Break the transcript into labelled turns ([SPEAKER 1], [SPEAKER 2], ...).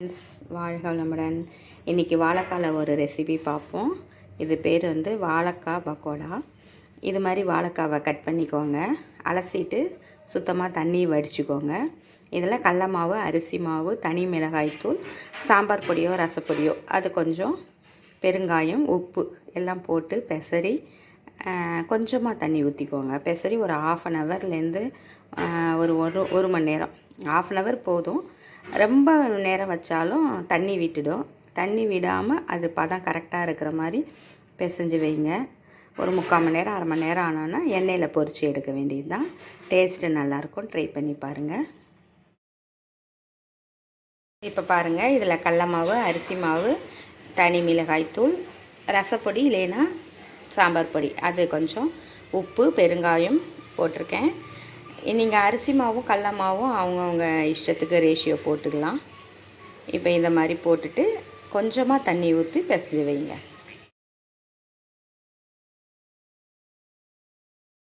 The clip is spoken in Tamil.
[SPEAKER 1] ஃப்ரெண்ட்ஸ் வாழ்க வளமுடன். இன்றைக்கி வாழைக்கால ஒரு ரெசிபி பார்ப்போம். இது பேர் வந்து வாழைக்காய் பக்கோடா. இது மாதிரி வாழைக்காவை கட் பண்ணிக்கோங்க. அலசிட்டு சுத்தமாக தண்ணி வடிச்சுக்கோங்க. இதில் கடல மாவு அரிசி மாவு தனி மிளகாய்த்தூள் சாம்பார் பொடியோ ரசப்பொடியோ அது கொஞ்சம் பெருங்காயம் உப்பு எல்லாம் போட்டு பெசரி கொஞ்சமாக தண்ணி ஊற்றிக்கோங்க பெசரி ஒரு ஆஃப் அன் ஹவர்லேருந்து ஒரு ஒரு ஒரு மணி நேரம். ஆஃப் அன் ஹவர் போதும். ரொம்ப நேரம் வச்சாலும் தண்ணி விட்டுடும். தண்ணி விடாமல் அது பதம் கரெக்டாக இருக்கிற மாதிரி பிசைஞ்சு வைங்க. ஒரு முக்கால் மணி நேரம் அரை மணி நேரம் ஆனோன்னா எண்ணெயில் பொறிச்சு எடுக்க வேண்டியது தான் டேஸ்ட்டு நல்லாயிருக்கும். ட்ரை பண்ணி பாருங்கள் இப்போ பாருங்கள் இதில் கடல மாவு அரிசி மாவு தனி மிளகாய் தூள் ரசப்பொடி இல்லைன்னா சாம்பார் பொடி. அது கொஞ்சம் உப்பு பெருங்காயம் போட்டிருக்கேன். நீங்கள் அரிசி மாவும் கடல மாவும் அவங்கவுங்க இஷ்டத்துக்கு ரேஷியோ போட்டுக்கலாம். இப்போ இந்த மாதிரி போட்டுட்டு கொஞ்சமாக தண்ணி ஊற்றி பிசைஞ்சு வைங்க.